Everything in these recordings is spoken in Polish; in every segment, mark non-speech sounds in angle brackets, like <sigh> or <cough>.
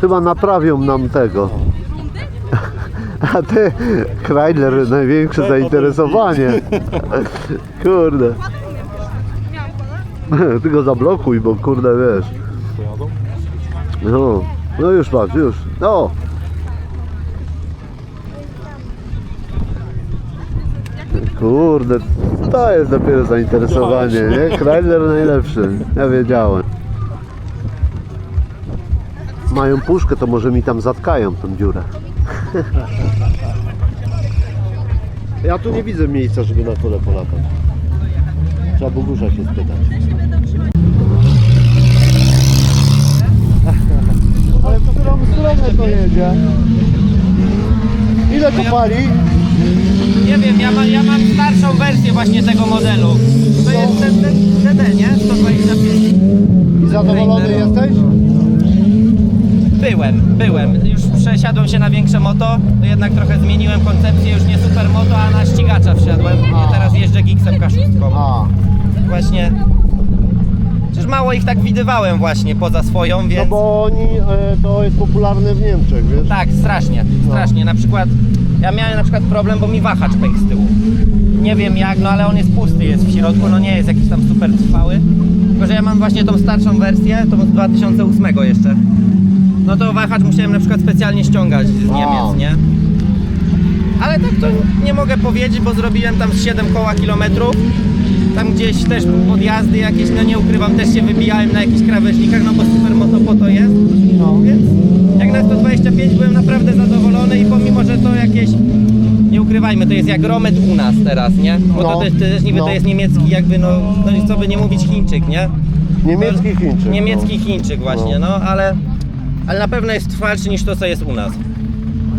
Chyba naprawią nam tego. A ty, Kreidler, największe zainteresowanie. Kurde. Ty go zablokuj, bo kurde wiesz. No, no już patrz, już. No. Kurde, to jest dopiero zainteresowanie, nie? Kreidler najlepszy, ja wiedziałem. Mają puszkę, to może mi tam zatkają tą dziurę. Ja tu nie widzę miejsca, żeby na tole polatać. Trzeba Bogusza się spytać. Ale w którą stronę to jedzie? Ile to pali? Nie wiem, ja, ma, ja mam starszą wersję właśnie tego modelu. To jest ten, ten CD, nie? 125. I zadowolony jesteś? Byłem, byłem. Już przesiadłem się na większe moto, to jednak trochę zmieniłem koncepcję, już nie supermoto, a na ścigacza wsiadłem. I teraz jeżdżę Gixem K6. A, Właśnie. Przecież mało ich tak widywałem właśnie poza swoją, no więc... bo oni, e, to jest popularne w Niemczech, wiesz? Tak, strasznie, strasznie. Na przykład ja miałem na przykład problem, bo mi wahacz pękł z tyłu. Nie wiem jak, no ale on jest pusty, jest w środku, no nie jest jakiś tam super trwały. Tylko, że ja mam właśnie tą starszą wersję, tą z 2008 jeszcze. No to wahacz musiałem na przykład specjalnie ściągać z Niemiec, nie? Ale tak to nie mogę powiedzieć, bo zrobiłem tam z 7 koła kilometrów. Tam gdzieś też podjazdy jakieś, no nie ukrywam, też się wybijałem na jakichś krawężnikach, no bo supermoto po to jest. No. Więc jak na 125 byłem naprawdę zadowolony i pomimo, że to jakieś nie ukrywajmy, to jest jak Romet u nas teraz, nie? Bo No, to też, też niby no. to jest niemiecki jakby, no, no co by nie mówić Chińczyk, nie? Niemiecki Chińczyk. Niemiecki no. Chińczyk właśnie, No. no, ale, ale na pewno jest trwalszy niż to, co jest u nas.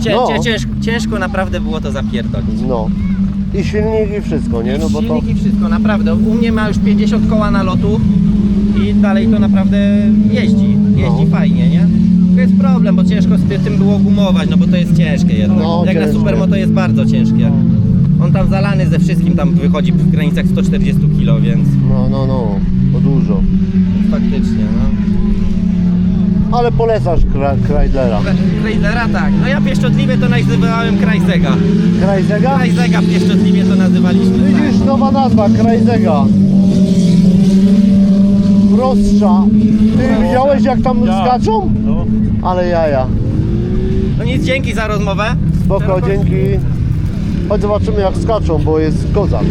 Cię, No. cię, ciężko, ciężko naprawdę było to zapierdolić. No. I silnik i wszystko, nie? No bo to... Silnik i wszystko, naprawdę. U mnie ma już 50 koła na lotu i dalej to naprawdę jeździ. Jeździ No. fajnie, nie? To jest problem, bo ciężko z ty- tym było gumować, no bo to jest ciężkie jednak. No, Jak na ciężkie. supermoto jest bardzo ciężkie. On tam zalany ze wszystkim tam wychodzi w granicach 140 kg, więc No, no, no. To dużo. faktycznie, no. Ale polecasz Kra- Kreidlera. Kreidlera tak. No ja pieszczotliwie to nazywałem Krajzega. Krajzega? Krajzega pieszczotliwie to nazywaliśmy. Tak. Widzisz, nowa nazwa, Krajzega. Prostsza. Ty widziałeś jak tam skaczą? No. Ale jaja. No nic, dzięki za rozmowę. Spoko, dzięki. Chodź zobaczymy jak skaczą, bo jest kozak.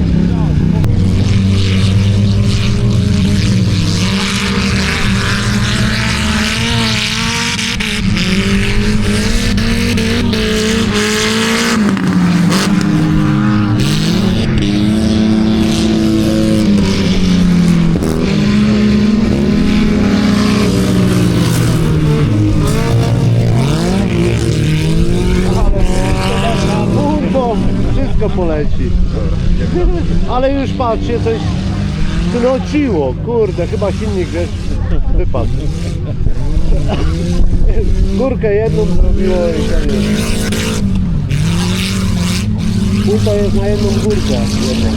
Wszystko poleci. <laughs> Ale już patrzcie, coś knociło. Kurde, chyba silnik wiesz, wypadł. <laughs> Górkę jedną zrobiło i koniec. Jest na jedną górkę. Jedna.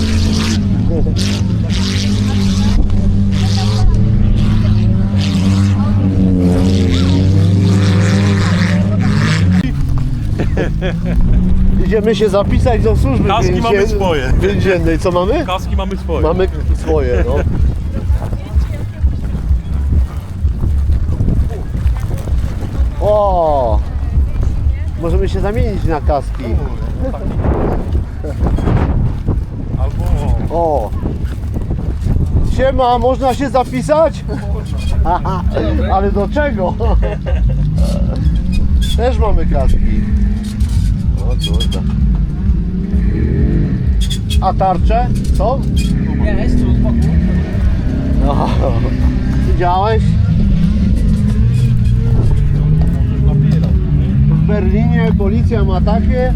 Idziemy się zapisać do służby Kaski mamy swoje. Więziennej. Co mamy? Kaski mamy swoje. Mamy swoje, no. O! Możemy się zamienić na kaski. Albo O! Siema, można się zapisać? <laughs> Ale do czego? <laughs> Też mamy kaski. A tarcze? Co? Jest, tu boku. No. Widziałeś? W Berlinie policja ma takie,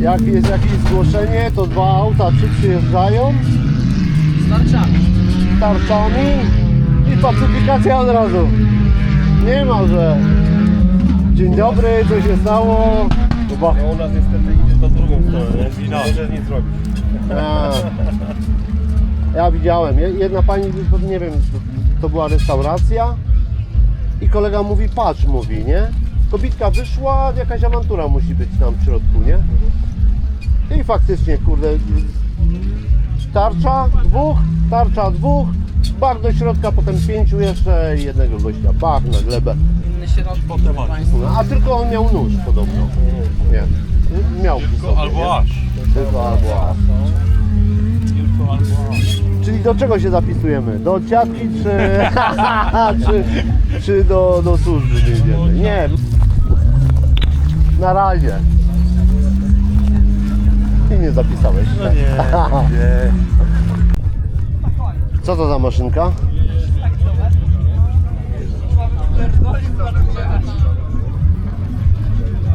jak jest jakieś zgłoszenie, to dwa auta, trzy przyjeżdżają Z tarczami. z tarczami i pacyfikacja od razu. Nie ma, że dzień dobry, co się stało? Chyba. no, u nas niestety idzie to drugą stronę, nie? I nie możesz nic zrobić. A. Ja widziałem, Je- jedna pani, nie wiem, to, była restauracja I kolega mówi, patrz, mówi, nie? Kobitka wyszła, jakaś awantura musi być tam w środku, nie? I faktycznie, kurde, tarcza dwóch, tarcza dwóch, bach do środka, potem pięciu jeszcze i jednego gościa, bach na glebę. Inny środek Potem a tylko on miał nóż podobno. Nie, miał sobie, Albo nie? aż. Tylko albo aż. Tylko albo aż. Czyli do czego się zapisujemy? Do ciatki czy, <laughs> czy, czy do, do służby więziennej? Nie. Na razie. I nie zapisałeś. No nie, nie. Co to za maszynka?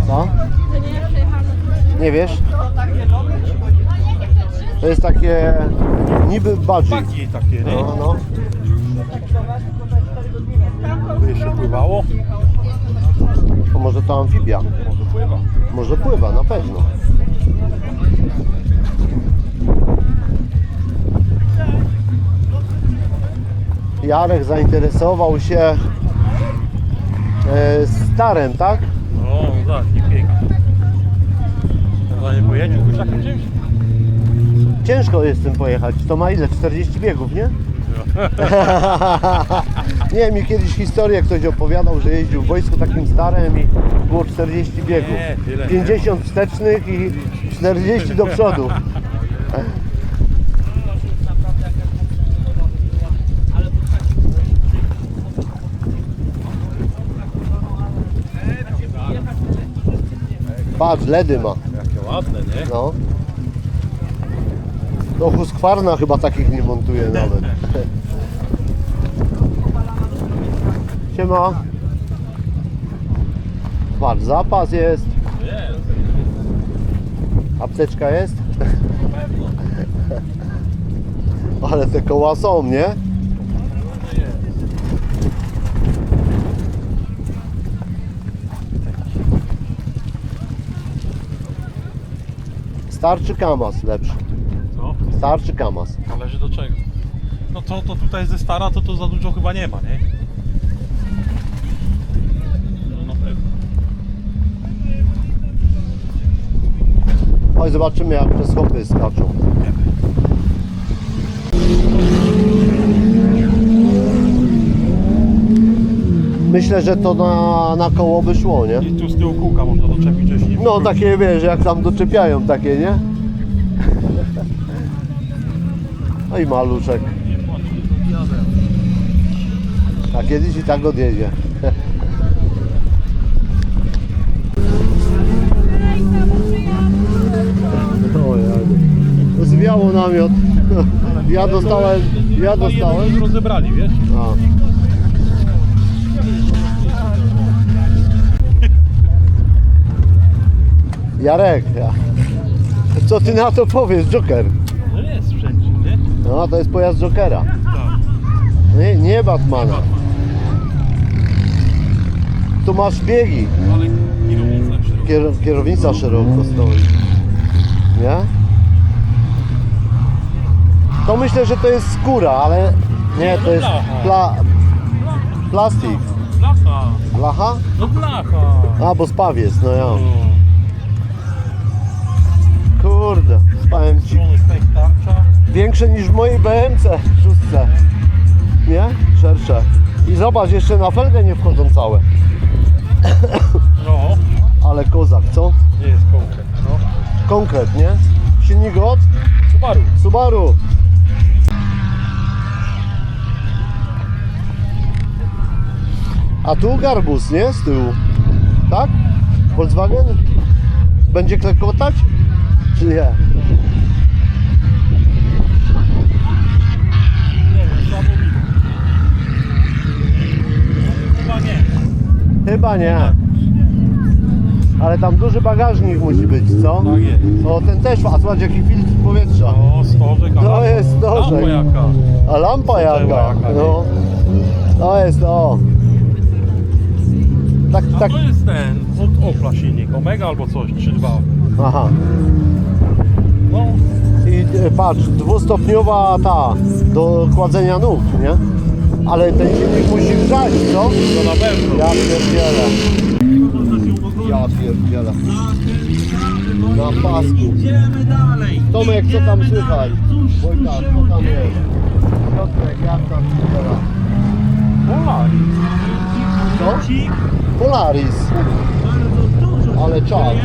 Co? Nie wiesz? To jest takie niby budgie. Bagi takie, nie? No, no. By jeszcze pływało? To może to amfibia. Może pływa. Może pływa, na pewno. Jarek zainteresował się e, starem, tak? No, tak, nie pięknie. Chyba nie pojedzie takim czymś? Ciężko jest tym pojechać. To ma ile? 40 biegów, nie? <laughs> nie, mi kiedyś historię ktoś opowiadał, że jeździł w wojsku takim starem i było 40 biegów. Nie, tyle nie. 50 wstecznych i 40 do przodu. Patrz, ledy ma. Jakie ładne, nie? No. To Husqvarna chyba takich nie montuje nawet. Siema. Patrz, zapas jest. Apteczka jest? <laughs> Ale te koła są, nie? Starczy Kamaz lepszy. Co? Starczy Kamaz. Należy do czego? No to, to tutaj ze stara to to za dużo chyba nie ma, nie? No na pewno. Chodź zobaczymy jak te schopy skaczą. Myślę, że to na, na koło by szło, nie? I tu z tyłu kółka można doczepić, nie No takie wiesz, jak tam doczepiają takie, nie? No i maluszek. A kiedyś i tak odjedzie. <laughs> Zwiało namiot. Ja dostałem, ja dostałem. już rozebrali, wiesz? A. Jarek, ja. co ty na to powiesz, Joker? No jest wszędzie, nie? No, to jest pojazd Jokera. Tak. Nie, nie Batmana. Tu masz biegi. Ale kierownica środku. Kier, kierownica szeroko stoi. Nie? To myślę, że to jest skóra, ale nie, to jest pla, plastik. Blacha. Blacha? No blacha. A, bo spawiec, no ja. O, Kurde, spałem ci. Strony pęk tarcza. Większe niż w mojej BMC szóstce. Nie? Szersze. I zobacz, jeszcze na felgę nie wchodzą całe. No, Ale kozak, co? nie jest konkret. No. Konkret, nie? Silnik od Subaru. Subaru. A tu garbus, nie? Z tyłu. Tak? Volkswagen? Będzie klekotać? Czy nie? Chyba nie. Ale tam duży bagażnik musi być, co? Tak jest. O, ten też, a zobacz jaki filtr powietrza. O, stożek. a To lampa- jest stożek. Lampa jaka. A lampa jaka? jaka, nie? No. To jest, o. Tak, A tak. to jest ten, od Opla silnik, Omega albo coś, 3.2. Aha. No, I e, patrz, dwustopniowa ta do kładzenia nóg, nie? Ale ten silnik musi grzać, co? To na pewno. Ja pierdzielę. Ja pierdzielę. Na pasku. Tomek, co tam słychać? Wojta, co tam jest? Piotrek, jak tam słychać? Polaris. Co? Polaris. Ale czas.